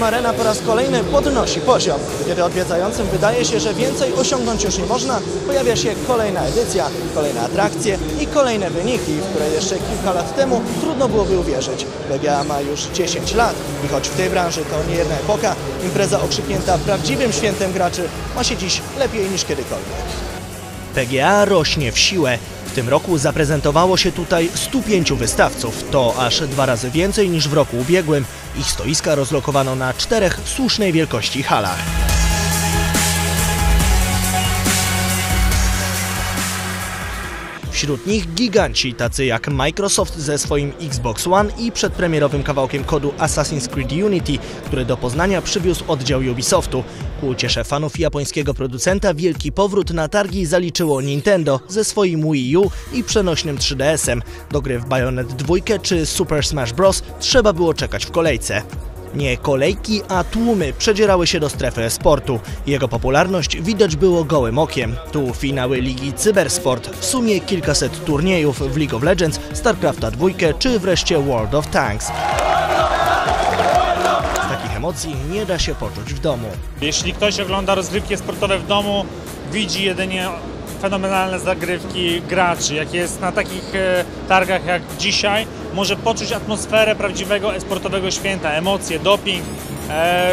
Game Arena po raz kolejny podnosi poziom. Kiedy odwiedzającym wydaje się, że więcej osiągnąć już nie można, pojawia się kolejna edycja, kolejne atrakcje i kolejne wyniki, w które jeszcze kilka lat temu trudno byłoby uwierzyć. PGA ma już 10 lat i choć w tej branży to nie jedna epoka, impreza okrzyknięta prawdziwym świętem graczy ma się dziś lepiej niż kiedykolwiek. PGA rośnie w siłę. W tym roku zaprezentowało się tutaj 105 wystawców. To aż dwa razy więcej niż w roku ubiegłym. Ich stoiska rozlokowano na czterech słusznej wielkości halach. Wśród nich giganci, tacy jak Microsoft ze swoim Xbox One i przedpremierowym kawałkiem kodu Assassin's Creed Unity, który do Poznania przywiózł oddział Ubisoftu. Ku uciesze fanów japońskiego producenta wielki powrót na targi zaliczyło Nintendo ze swoim Wii U i przenośnym 3DS-em. Do gry w Bayonet 2 czy Super Smash Bros. trzeba było czekać w kolejce. Nie kolejki, a tłumy przedzierały się do strefy e-sportu. Jego popularność widać było gołym okiem. Tu finały ligi Cybersport, w sumie kilkaset turniejów w League of Legends, StarCrafta 2 czy wreszcie World of Tanks. Emocji nie da się poczuć w domu. Jeśli ktoś ogląda rozgrywki sportowe w domu, widzi jedynie fenomenalne zagrywki graczy. Jak jest na takich e, targach jak dzisiaj, może poczuć atmosferę prawdziwego esportowego święta, emocje, doping, e,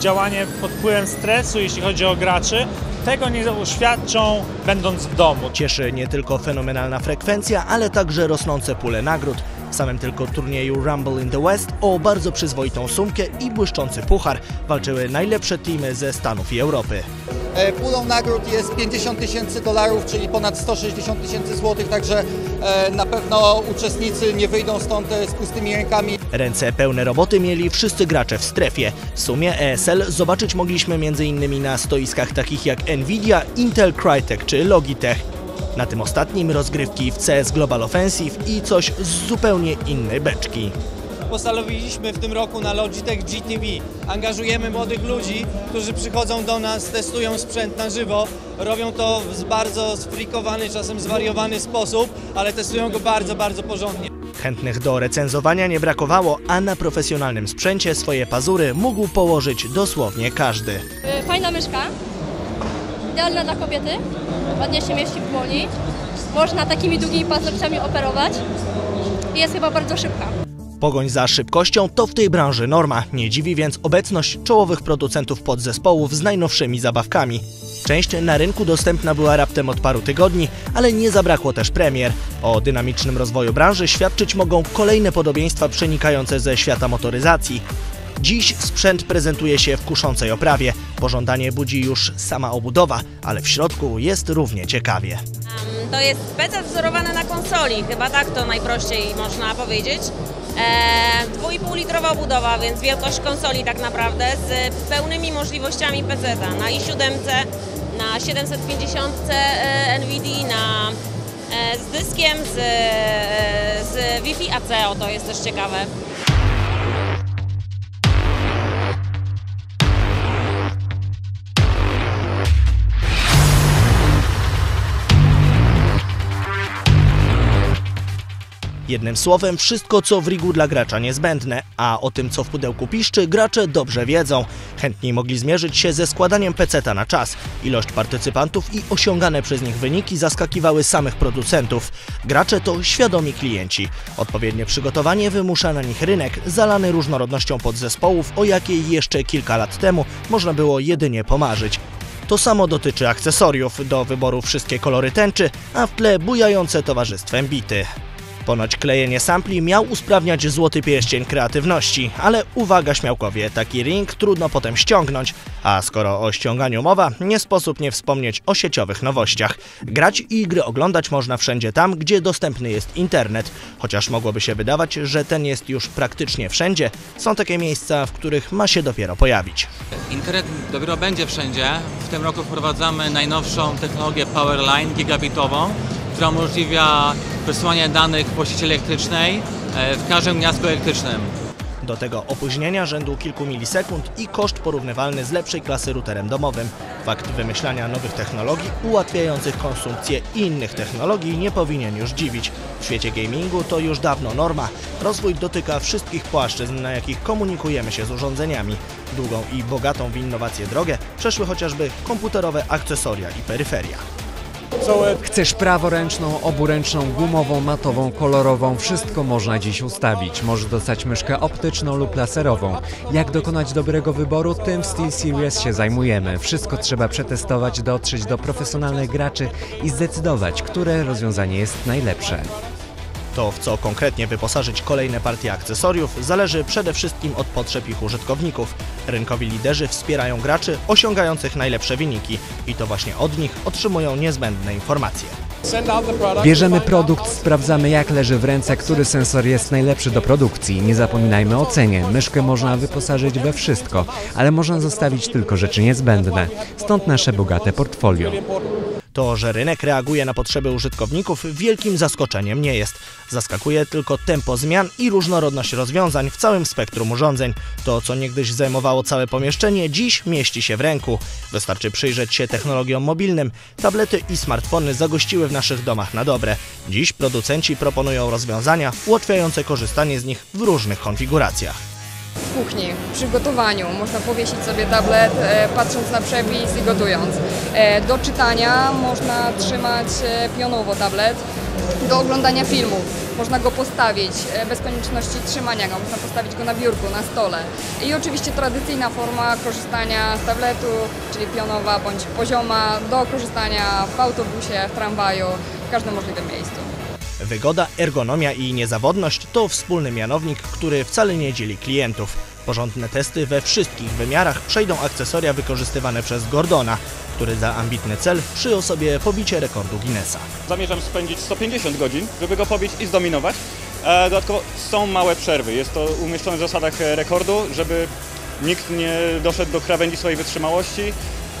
działanie pod wpływem stresu, jeśli chodzi o graczy. Tego nie uświadczą będąc w domu. Cieszy nie tylko fenomenalna frekwencja, ale także rosnące pule nagród. W samym tylko turnieju Rumble in the West o bardzo przyzwoitą sumkę i błyszczący puchar walczyły najlepsze teamy ze Stanów i Europy. E, Pulą nagród jest 50 tysięcy dolarów, czyli ponad 160 tysięcy złotych, także e, na pewno uczestnicy nie wyjdą stąd e, z pustymi rękami. Ręce pełne roboty mieli wszyscy gracze w strefie. W sumie ESL zobaczyć mogliśmy m.in. na stoiskach takich jak Nvidia, Intel, Crytek czy Logitech. Na tym ostatnim rozgrywki w CS Global Offensive i coś z zupełnie innej beczki. postanowiliśmy w tym roku na Logitech GTV. Angażujemy młodych ludzi, którzy przychodzą do nas, testują sprzęt na żywo, robią to w bardzo sfrikowany, czasem zwariowany sposób, ale testują go bardzo, bardzo porządnie. Chętnych do recenzowania nie brakowało, a na profesjonalnym sprzęcie swoje pazury mógł położyć dosłownie każdy. Fajna myszka, idealna dla kobiety, ładnie się mieści w dłoni. Można takimi długimi paznokciami operować i jest chyba bardzo szybka. Pogoń za szybkością to w tej branży norma. Nie dziwi więc obecność czołowych producentów podzespołów z najnowszymi zabawkami. Część na rynku dostępna była raptem od paru tygodni, ale nie zabrakło też premier. O dynamicznym rozwoju branży świadczyć mogą kolejne podobieństwa przenikające ze świata motoryzacji. Dziś sprzęt prezentuje się w kuszącej oprawie. Pożądanie budzi już sama obudowa, ale w środku jest równie ciekawie. To jest PC wzorowany na konsoli, chyba tak to najprościej można powiedzieć. E, 2,5 litrowa obudowa, więc wielkość konsoli tak naprawdę z pełnymi możliwościami PC na i7, na 750 e, NVIDIA, na, e, z dyskiem, z, e, z Wi-Fi AC, o to jest też ciekawe. Jednym słowem, wszystko co w rigu dla gracza niezbędne, a o tym co w pudełku piszczy gracze dobrze wiedzą. Chętni mogli zmierzyć się ze składaniem peceta na czas. Ilość partycypantów i osiągane przez nich wyniki zaskakiwały samych producentów. Gracze to świadomi klienci. Odpowiednie przygotowanie wymusza na nich rynek, zalany różnorodnością podzespołów, o jakiej jeszcze kilka lat temu można było jedynie pomarzyć. To samo dotyczy akcesoriów, do wyboru wszystkie kolory tęczy, a w tle bujające towarzystwem bity. Ponoć klejenie sampli miał usprawniać złoty pierścień kreatywności, ale uwaga śmiałkowie, taki ring trudno potem ściągnąć, a skoro o ściąganiu mowa, nie sposób nie wspomnieć o sieciowych nowościach. Grać i gry oglądać można wszędzie tam, gdzie dostępny jest internet. Chociaż mogłoby się wydawać, że ten jest już praktycznie wszędzie, są takie miejsca, w których ma się dopiero pojawić. Internet dopiero będzie wszędzie. W tym roku wprowadzamy najnowszą technologię Powerline gigabitową, która umożliwia przesyłanie danych po sieci elektrycznej e, w każdym gniazdku elektrycznym. Do tego opóźnienia rzędu kilku milisekund i koszt porównywalny z lepszej klasy routerem domowym. Fakt wymyślania nowych technologii ułatwiających konsumpcję innych technologii nie powinien już dziwić. W świecie gamingu to już dawno norma. Rozwój dotyka wszystkich płaszczyzn, na jakich komunikujemy się z urządzeniami. Długą i bogatą w innowacje drogę przeszły chociażby komputerowe akcesoria i peryferia. Chcesz praworęczną, oburęczną, gumową, matową, kolorową, wszystko można dziś ustawić. Możesz dostać myszkę optyczną lub laserową. Jak dokonać dobrego wyboru? Tym w SteelSeries się zajmujemy. Wszystko trzeba przetestować, dotrzeć do profesjonalnych graczy i zdecydować, które rozwiązanie jest najlepsze. To, w co konkretnie wyposażyć kolejne partie akcesoriów, zależy przede wszystkim od potrzeb ich użytkowników. Rynkowi liderzy wspierają graczy osiągających najlepsze wyniki i to właśnie od nich otrzymują niezbędne informacje. Bierzemy produkt, sprawdzamy jak leży w ręce, który sensor jest najlepszy do produkcji. Nie zapominajmy o cenie. Myszkę można wyposażyć we wszystko, ale można zostawić tylko rzeczy niezbędne. Stąd nasze bogate portfolio. To, że rynek reaguje na potrzeby użytkowników, wielkim zaskoczeniem nie jest. Zaskakuje tylko tempo zmian i różnorodność rozwiązań w całym spektrum urządzeń. To, co niegdyś zajmowało całe pomieszczenie, dziś mieści się w ręku. Wystarczy przyjrzeć się technologiom mobilnym. Tablety i smartfony zagościły w naszych domach na dobre. Dziś producenci proponują rozwiązania ułatwiające korzystanie z nich w różnych konfiguracjach. W kuchni, przy gotowaniu. Można powiesić sobie tablet, e, patrząc na przepis i gotując. E, do czytania można trzymać e, pionowo tablet. Do oglądania filmów można go postawić bez konieczności trzymania go. Można postawić go na biurku, na stole. I oczywiście tradycyjna forma korzystania z tabletu, czyli pionowa bądź pozioma, do korzystania w autobusie, w tramwaju, w każdym możliwym miejscu. Wygoda, ergonomia i niezawodność to wspólny mianownik, który wcale nie dzieli klientów. Porządne testy we wszystkich wymiarach przejdą akcesoria wykorzystywane przez Gordona, który za ambitny cel przyjął sobie pobicie rekordu Guinnessa. Zamierzam spędzić 150 godzin, żeby go pobić i zdominować. E, dodatkowo są małe przerwy. Jest to umieszczone w zasadach rekordu, żeby nikt nie doszedł do krawędzi swojej wytrzymałości.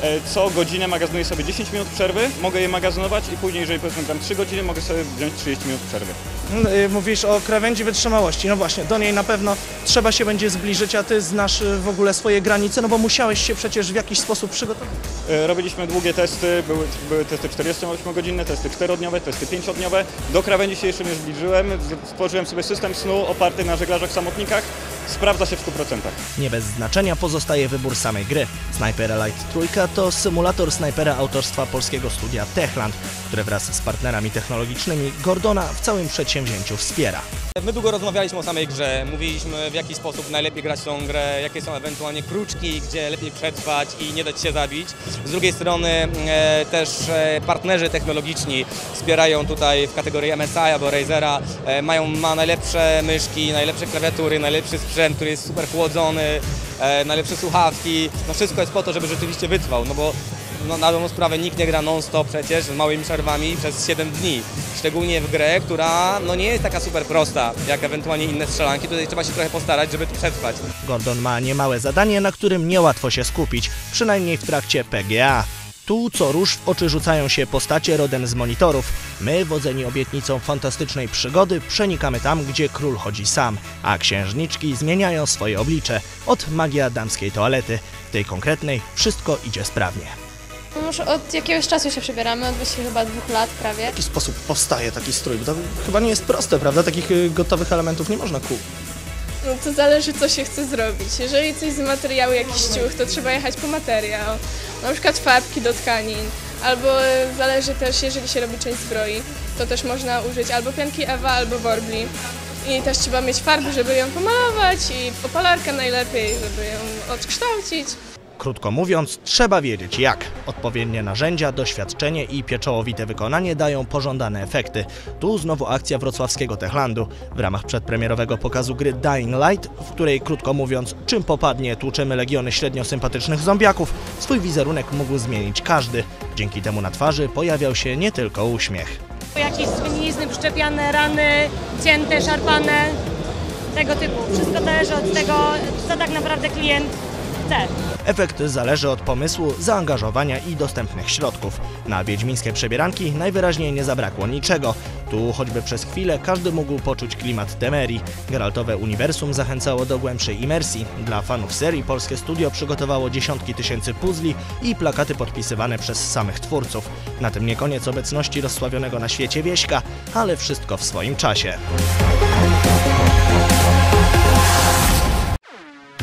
E, co godzinę magazynuję sobie 10 minut przerwy, mogę je magazynować i później, jeżeli powiedzmy gram 3 godziny, mogę sobie wziąć 30 minut przerwy. Y, Mówisz o krawędzi wytrzymałości. No właśnie, do niej na pewno trzeba się będzie zbliżyć, a ty znasz y, w ogóle swoje granice, no bo musiałeś się przecież w jakiś sposób przygotować. E, Robiliśmy długie testy, były, były testy 48-godzinne, testy 4-dniowe, testy 5-dniowe. Do krawędzi się jeszcze nie zbliżyłem, stworzyłem sobie system snu oparty na żeglarzach samotnikach. Sprawdza się w 100%. Nie bez znaczenia pozostaje wybór samej gry. Sniper Elite Trójka to symulator snajpera autorstwa polskiego studia Techland, które wraz z partnerami technologicznymi Gordona w całym przedsięwzięciu wspiera. My długo rozmawialiśmy o samej grze, mówiliśmy w jaki sposób najlepiej grać tą grę, jakie są ewentualnie kruczki, gdzie lepiej przetrwać i nie dać się zabić. Z drugiej strony e, też e, partnerzy technologiczni wspierają tutaj w kategorii MSI albo Razera, e, mają ma najlepsze myszki, najlepsze klawiatury, najlepszy sprzęt, który jest super chłodzony, e, najlepsze słuchawki. No wszystko jest po to, żeby rzeczywiście wytrwał, no bo no, na dobrą sprawę nikt nie gra non-stop przecież z małymi przerwami przez 7 dni. Szczególnie w grę, która no, nie jest taka super prosta jak ewentualnie inne strzelanki. Tutaj trzeba się trochę postarać, żeby tu przetrwać. Gordon ma niemałe zadanie, na którym niełatwo się skupić, przynajmniej w trakcie PGA. Tu co róż w oczy rzucają się postacie rodem z monitorów. My, wodzeni obietnicą fantastycznej przygody, przenikamy tam, gdzie król chodzi sam, a księżniczki zmieniają swoje oblicze. Od magia damskiej toalety. W tej konkretnej wszystko idzie sprawnie. Już od jakiegoś czasu się przebieramy, od właściwie chyba dwóch lat prawie. W jaki sposób powstaje taki strój? Bo to chyba nie jest proste, prawda? Takich y, gotowych elementów nie można kupić. No to zależy, co się chce zrobić. Jeżeli coś z materiału, jakiś ciuch, to trzeba jechać po materiał. Na przykład farbki do tkanin. Albo e, zależy też, jeżeli się robi część zbroi, to też można użyć albo pianki Ewa, albo Worbli. I też trzeba mieć farby, żeby ją pomalować i opalarkę najlepiej, żeby ją odkształcić. Krótko mówiąc, trzeba wiedzieć jak. Odpowiednie narzędzia, doświadczenie i pieczołowite wykonanie dają pożądane efekty. Tu znowu akcja wrocławskiego Techlandu. W ramach przedpremierowego pokazu gry Dying Light, w której krótko mówiąc, czym popadnie tłuczemy legiony średnio sympatycznych zombiaków, swój wizerunek mógł zmienić każdy. Dzięki temu na twarzy pojawiał się nie tylko uśmiech. Jakieś zgnilizny, przyczepiane rany, cięte, szarpane, tego typu. Wszystko zależy od tego, co tak naprawdę klient chce. Efekt zależy od pomysłu, zaangażowania i dostępnych środków. Na wiedźmińskie przebieranki najwyraźniej nie zabrakło niczego. Tu choćby przez chwilę każdy mógł poczuć klimat Temerii. Geraltowe uniwersum zachęcało do głębszej imersji. Dla fanów serii polskie studio przygotowało dziesiątki tysięcy puzli i plakaty podpisywane przez samych twórców. Na tym nie koniec obecności rozsławionego na świecie Wieśka, ale wszystko w swoim czasie.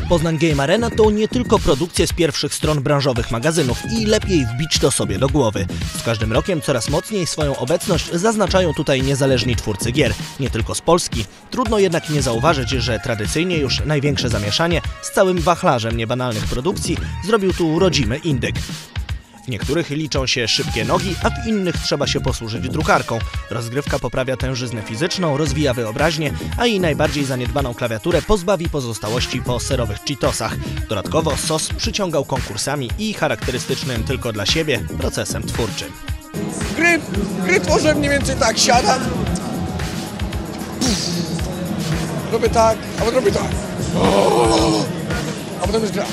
Poznań Game Arena to nie tylko produkcje z pierwszych stron branżowych magazynów i lepiej wbić to sobie do głowy. Z każdym rokiem coraz mocniej swoją obecność zaznaczają tutaj niezależni twórcy gier, nie tylko z Polski. Trudno jednak nie zauważyć, że tradycyjnie już największe zamieszanie z całym wachlarzem niebanalnych produkcji zrobił tu rodzimy indyk. W niektórych liczą się szybkie nogi, a w innych trzeba się posłużyć drukarką. Rozgrywka poprawia tężyznę fizyczną, rozwija wyobraźnię, a jej najbardziej zaniedbaną klawiaturę pozbawi pozostałości po serowych cheatosach. Dodatkowo SOS przyciągał konkursami i charakterystycznym tylko dla siebie procesem twórczym. Gry, gry tworzę mniej więcej tak, siadam, robię tak, a potem robię tak, a potem jest gra.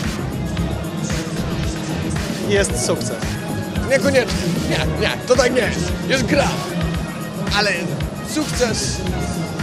Jest sukces. Niekoniecznie, nie, nie, to tak nie jest. Jest gra, ale sukces,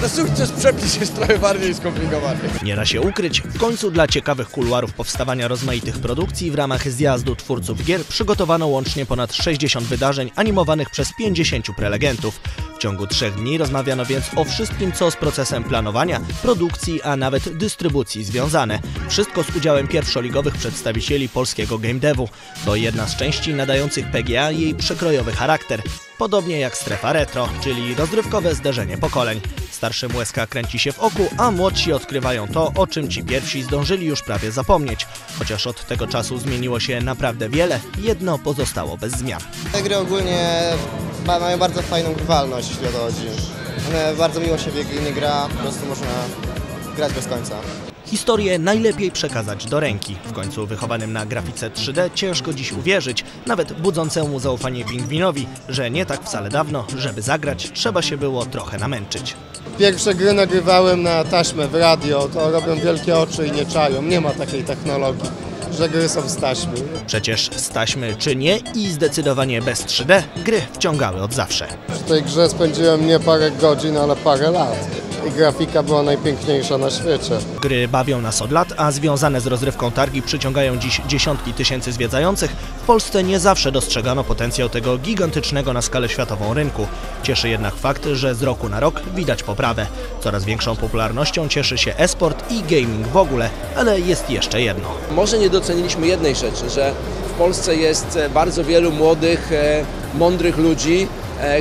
na sukces przepis jest trochę bardziej skomplikowany. Nie da się ukryć, w końcu dla ciekawych kuluarów powstawania rozmaitych produkcji w ramach zjazdu twórców gier przygotowano łącznie ponad 60 wydarzeń animowanych przez 50 prelegentów. W ciągu trzech dni rozmawiano więc o wszystkim, co z procesem planowania, produkcji, a nawet dystrybucji związane. Wszystko z udziałem pierwszoligowych przedstawicieli polskiego game devu. To jedna z części nadających PGA jej przekrojowy charakter. Podobnie jak strefa retro, czyli rozrywkowe zderzenie pokoleń. Starszym łezka kręci się w oku, a młodsi odkrywają to, o czym ci pierwsi zdążyli już prawie zapomnieć. Chociaż od tego czasu zmieniło się naprawdę wiele, jedno pozostało bez zmian. Te gry ogólnie ma- mają bardzo fajną grywalność, jeśli o to chodzi. One bardzo miło się w nie gra, po prostu można grać bez końca. Historię najlepiej przekazać do ręki. W końcu wychowanym na grafice 3D ciężko dziś uwierzyć, nawet budzącemu zaufanie pingwinowi, że nie tak wcale dawno, żeby zagrać, trzeba się było trochę namęczyć. Pierwsze gry nagrywałem na taśmę w radio, to robią wielkie oczy i nie czają. Nie ma takiej technologii, że gry są z taśmy. Przecież z taśmy czy nie i zdecydowanie bez 3D gry wciągały od zawsze. W tej grze spędziłem nie parę godzin, ale parę lat. I grafika była najpiękniejsza na świecie. Gry bawią nas od lat, a związane z rozrywką targi przyciągają dziś dziesiątki tysięcy zwiedzających. W Polsce nie zawsze dostrzegano potencjał tego gigantycznego na skalę światową rynku. Cieszy jednak fakt, że z roku na rok widać poprawę. Coraz większą popularnością cieszy się e-sport i gaming w ogóle, ale jest jeszcze jedno. Może nie doceniliśmy jednej rzeczy, że w Polsce jest e, bardzo wielu młodych, e, mądrych ludzi,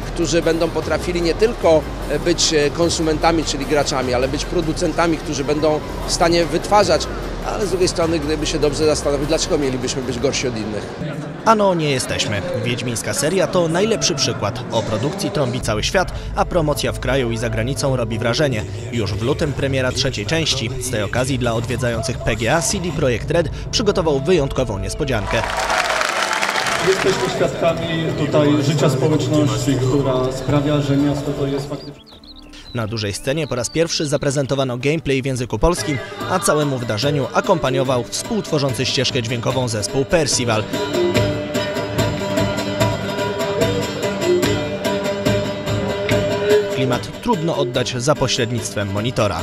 którzy będą potrafili nie tylko e, być e, konsumentami, czyli graczami, ale być producentami, którzy będą w stanie wytwarzać, ale z drugiej strony, gdyby się dobrze zastanowić, dlaczego mielibyśmy być gorsi od innych. Ano nie jesteśmy. Wiedźmińska seria to najlepszy przykład. O produkcji trąbi cały świat, a promocja w kraju i za granicą robi wrażenie. Już w lutym premiera trzeciej części. Z tej okazji dla odwiedzających PGA CD Projekt Red przygotował wyjątkową niespodziankę. Jesteśmy świadkami tutaj życia społeczności, która sprawia, że miasto to jest faktycznie... Na dużej scenie po raz pierwszy zaprezentowano gameplay w języku polskim, a całemu wydarzeniu akompaniował współtworzący ścieżkę dźwiękową zespół Percival. Klimat trudno oddać za pośrednictwem monitora.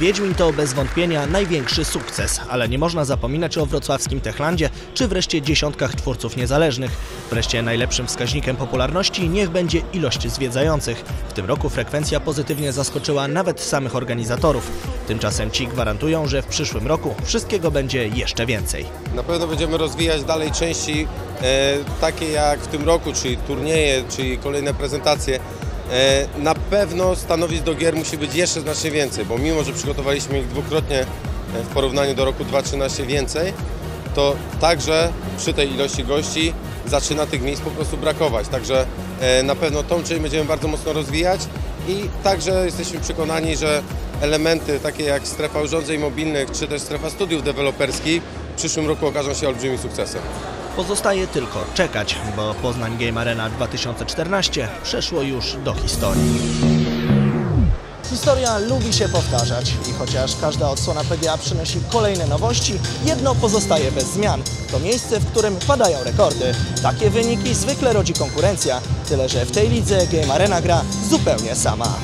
Wiedźmin to bez wątpienia największy sukces, ale nie można zapominać o wrocławskim Techlandzie czy wreszcie dziesiątkach twórców niezależnych. Wreszcie najlepszym wskaźnikiem popularności niech będzie ilość zwiedzających. W tym roku frekwencja pozytywnie zaskoczyła nawet samych organizatorów. Tymczasem ci gwarantują, że w przyszłym roku wszystkiego będzie jeszcze więcej. Na pewno będziemy rozwijać dalej części e, takie jak w tym roku, czyli turnieje, czyli kolejne prezentacje. E, na pewno stanowisk do gier musi być jeszcze znacznie więcej, bo mimo, że przygotowaliśmy ich dwukrotnie e, w porównaniu do roku 2013 więcej, to także przy tej ilości gości zaczyna tych miejsc po prostu brakować. Także e, na pewno tą część będziemy bardzo mocno rozwijać i także jesteśmy przekonani, że elementy takie jak strefa urządzeń mobilnych czy też strefa studiów deweloperskich w przyszłym roku okażą się olbrzymim sukcesem. Pozostaje tylko czekać, bo Poznań Game Arena 2014 przeszło już do historii. Historia lubi się powtarzać i chociaż każda odsłona PGA przynosi kolejne nowości, jedno pozostaje bez zmian. To miejsce, w którym padają rekordy. Takie wyniki zwykle rodzi konkurencja, tyle że w tej lidze Game Arena gra zupełnie sama.